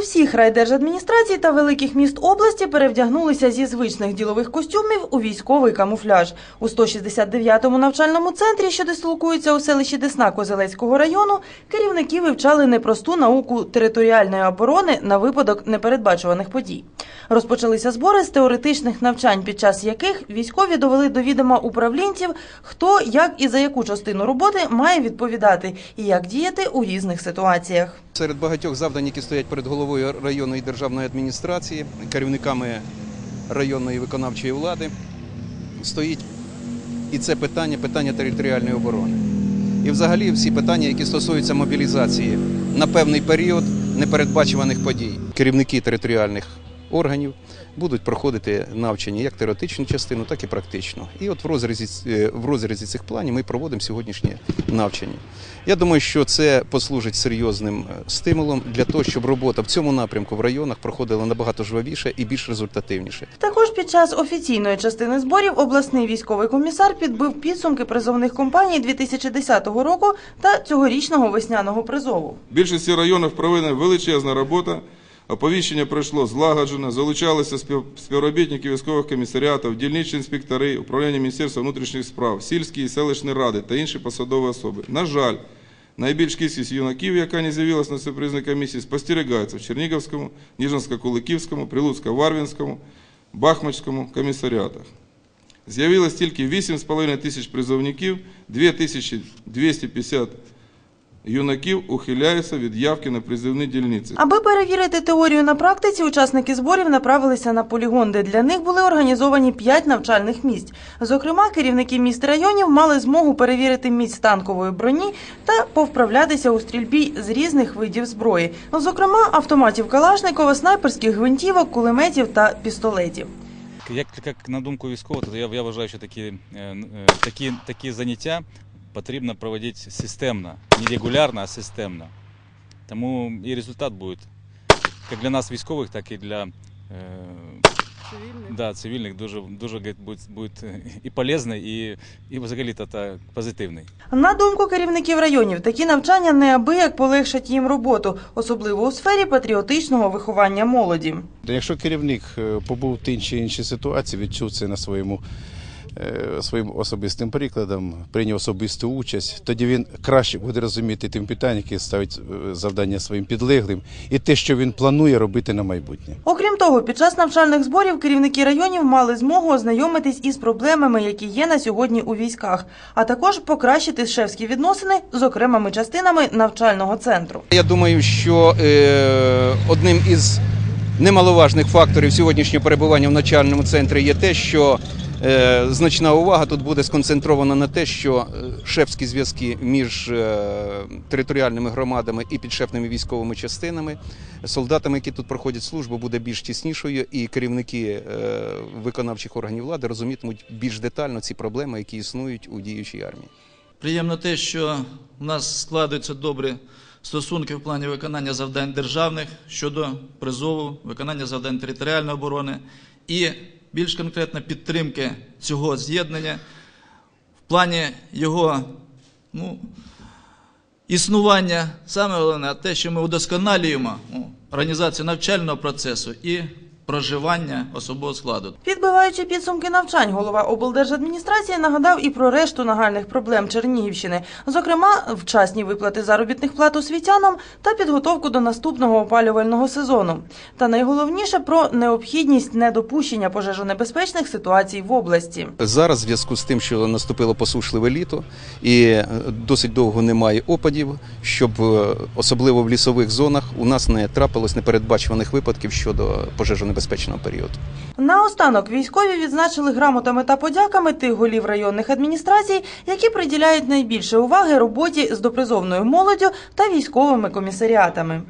Всіх райдержадміністрацій та великих міст області перевдягнулися зі звичних ділових костюмів у військовий камуфляж. У 169-му навчальному центрі, що дислокується у селищі Десна Козелецького району, керівники вивчали непросту науку територіальної оборони на випадок непередбачуваних подій. Розпочалися збори з теоретичних навчань, під час яких військові довели до відома управлінців, хто, як і за яку частину роботи має відповідати і як діяти у різних ситуаціях. Серед багатьох завдань, які стоять перед головою районної державної адміністрації, керівниками районної виконавчої влади, стоїть і це питання питання територіальної оборони. І взагалі всі питання, які стосуються мобілізації на певний період непередбачуваних подій. Керівники територіальних органів будуть проходити навчання як теоретичну частину, так і практичну. І от в розрізі, е, в розрізі цих планів ми проводимо сьогоднішнє навчання. Я думаю, що це послужить серйозним е, стимулом для того, щоб робота в цьому напрямку в районах проходила набагато жвавіше і більш результативніше. Також під час офіційної частини зборів обласний військовий комісар підбив підсумки призовних кампаній 2010 року та цьогорічного весняного призову. Більшості районів проведена величезна робота. Оповіщення пройшло злагоджено, залучалися співробітники військових комісаріатів, дільничні інспектори, управління Міністерства внутрішніх справ, сільські і селищні ради та інші посадові особи. На жаль, найбільш кількість юнаків, яка не з'явилась на сюрпризній комісії, спостерігається в Чернігівському, Ніжинсько-Куликівському, Прилуцько-Варвінському, Бахмачському комісаріатах. З'явилось тільки 8,5 тисяч призовників, 2250 юнаків ухиляються від явки на призовні дільниці. Аби перевірити теорію на практиці, учасники зборів направилися на полігон, де для них були організовані п'ять навчальних місць. Зокрема, керівники міст районів мали змогу перевірити міць танкової броні та повправлятися у стрільбі з різних видів зброї, зокрема автоматів Калашникова, снайперських гвинтівок, кулеметів та пістолетів. Як, як на думку військового, то я, я вважаю, що такі, е, е, такі, такі заняття потрібно проводити системно, не регулярно, а системно. Тому і результат буде як для нас військових, так і для е, цивільних. Да, цивільних дуже, дуже буде, буде і полезний, і, і взагалі та, та позитивний. На думку керівників районів, такі навчання неабияк полегшать їм роботу, особливо у сфері патріотичного виховання молоді. Якщо керівник е, побув в тій чи іншій ситуації, відчув це на своєму своїм особистим прикладом, прийняв особисту участь, тоді він краще буде розуміти тим питання, які ставить е, завдання своїм підлеглим, і те, що він планує робити на майбутнє. Окрім того, під час навчальних зборів керівники районів мали змогу ознайомитись із проблемами, які є на сьогодні у військах, а також покращити шефські відносини з окремими частинами навчального центру. Я думаю, що е, одним із немаловажних факторів сьогоднішнього перебування в навчальному центрі є те, що е, значна увага тут буде сконцентрована на те, що е, шефські зв'язки між е, територіальними громадами і підшефними військовими частинами, солдатами, які тут проходять службу, буде більш тіснішою, і керівники е, виконавчих органів влади розумітимуть більш детально ці проблеми, які існують у діючій армії. Приємно те, що у нас складаються добрі стосунки в плані виконання завдань державних щодо призову, виконання завдань територіальної оборони і більш конкретно підтримки цього з'єднання в плані його ну, існування. Саме головне те, що ми удосконалюємо ну, організацію навчального процесу і проживання особового складу. Підбиваючи підсумки навчань, голова облдержадміністрації нагадав і про решту нагальних проблем Чернігівщини, зокрема, вчасні виплати заробітних плат освітянам та підготовку до наступного опалювального сезону. Та найголовніше про необхідність недопущення пожежонебезпечних ситуацій в області. Зараз, в зв'язку з тим, що наступило посушливе літо і е, досить довго немає опадів, щоб е, особливо в лісових зонах у нас не трапилось непередбачуваних випадків щодо пожежонебезпечного періоду. Наостанок військові відзначили грамотами та подяками тих голів районних адміністрацій, які приділяють найбільше уваги роботі з допризовною молоддю та військовими комісаріатами.